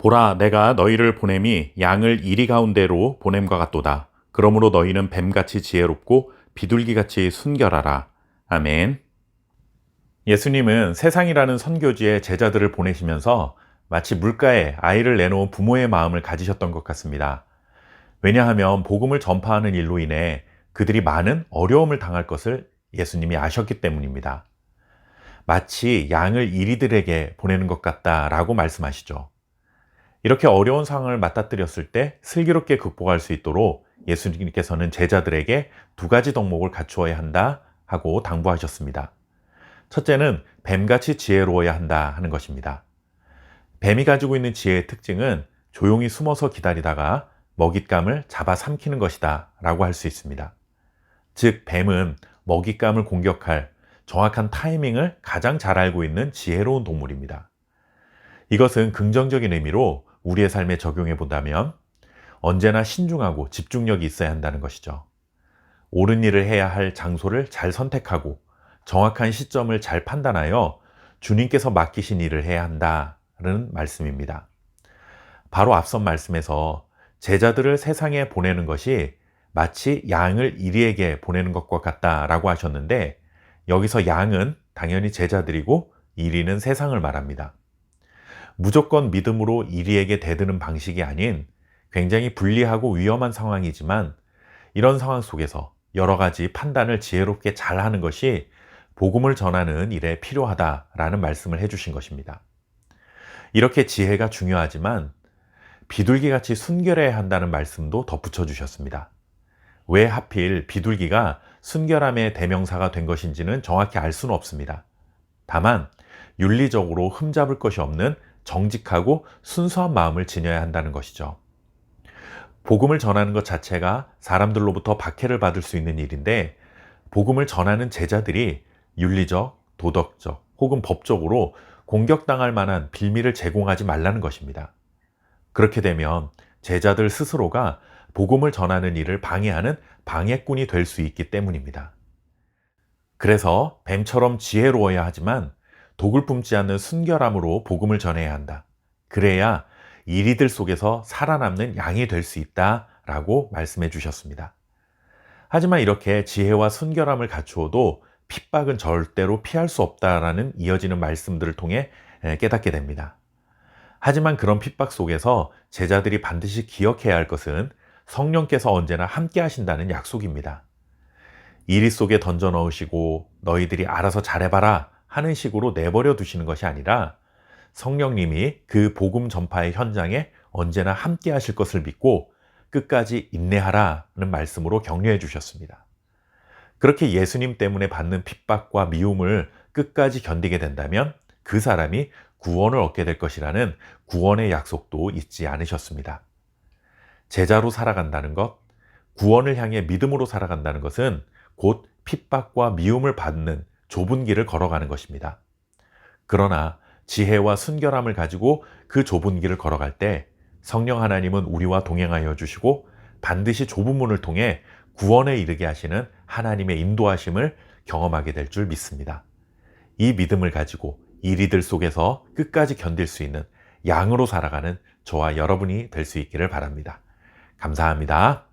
보라 내가 너희를 보냄이 양을 이리 가운데로 보냄과 같도다. 그러므로 너희는 뱀같이 지혜롭고 비둘기같이 순결하라. 아멘. 예수님은 세상이라는 선교지에 제자들을 보내시면서 마치 물가에 아이를 내놓은 부모의 마음을 가지셨던 것 같습니다. 왜냐하면 복음을 전파하는 일로 인해 그들이 많은 어려움을 당할 것을 예수님이 아셨기 때문입니다. 마치 양을 이리들에게 보내는 것 같다라고 말씀하시죠. 이렇게 어려운 상황을 맞닥뜨렸을 때 슬기롭게 극복할 수 있도록 예수님께서는 제자들에게 두 가지 덕목을 갖추어야 한다 하고 당부하셨습니다. 첫째는 뱀같이 지혜로워야 한다 하는 것입니다. 뱀이 가지고 있는 지혜의 특징은 조용히 숨어서 기다리다가 먹잇감을 잡아 삼키는 것이다 라고 할 수 있습니다. 즉, 뱀은 먹잇감을 공격할 정확한 타이밍을 가장 잘 알고 있는 지혜로운 동물입니다. 이것은 긍정적인 의미로 우리의 삶에 적용해 본다면 언제나 신중하고 집중력이 있어야 한다는 것이죠. 옳은 일을 해야 할 장소를 잘 선택하고 정확한 시점을 잘 판단하여 주님께서 맡기신 일을 해야 한다는 말씀입니다. 바로 앞선 말씀에서 제자들을 세상에 보내는 것이 마치 양을 이리에게 보내는 것과 같다라고 하셨는데 여기서 양은 당연히 제자들이고 이리는 세상을 말합니다. 무조건 믿음으로 이리에게 대드는 방식이 아닌 굉장히 불리하고 위험한 상황이지만 이런 상황 속에서 여러 가지 판단을 지혜롭게 잘 하는 것이 복음을 전하는 일에 필요하다라는 말씀을 해주신 것입니다. 이렇게 지혜가 중요하지만 비둘기같이 순결해야 한다는 말씀도 덧붙여 주셨습니다. 왜 하필 비둘기가 순결함의 대명사가 된 것인지는 정확히 알 수는 없습니다. 다만 윤리적으로 흠잡을 것이 없는 정직하고 순수한 마음을 지녀야 한다는 것이죠. 복음을 전하는 것 자체가 사람들로부터 박해를 받을 수 있는 일인데 복음을 전하는 제자들이 윤리적, 도덕적 혹은 법적으로 공격당할 만한 빌미를 제공하지 말라는 것입니다. 그렇게 되면 제자들 스스로가 복음을 전하는 일을 방해하는 방해꾼이 될 수 있기 때문입니다. 그래서 뱀처럼 지혜로워야 하지만 독을 뿜지 않는 순결함으로 복음을 전해야 한다. 그래야 이리들 속에서 살아남는 양이 될 수 있다. 라고 말씀해 주셨습니다. 하지만 이렇게 지혜와 순결함을 갖추어도 핍박은 절대로 피할 수 없다라는 이어지는 말씀들을 통해 깨닫게 됩니다. 하지만 그런 핍박 속에서 제자들이 반드시 기억해야 할 것은 성령께서 언제나 함께 하신다는 약속입니다. 이리 속에 던져 넣으시고 너희들이 알아서 잘해봐라 하는 식으로 내버려 두시는 것이 아니라 성령님이 그 복음 전파의 현장에 언제나 함께 하실 것을 믿고 끝까지 인내하라는 말씀으로 격려해 주셨습니다. 그렇게 예수님 때문에 받는 핍박과 미움을 끝까지 견디게 된다면 그 사람이 구원을 얻게 될 것이라는 구원의 약속도 잊지 않으셨습니다. 제자로 살아간다는 것, 구원을 향해 믿음으로 살아간다는 것은 곧 핍박과 미움을 받는 좁은 길을 걸어가는 것입니다. 그러나 지혜와 순결함을 가지고 그 좁은 길을 걸어갈 때 성령 하나님은 우리와 동행하여 주시고 반드시 좁은 문을 통해 구원에 이르게 하시는 하나님의 인도하심을 경험하게 될 줄 믿습니다. 이 믿음을 가지고 이리들 속에서 끝까지 견딜 수 있는 양으로 살아가는 저와 여러분이 될 수 있기를 바랍니다. 감사합니다.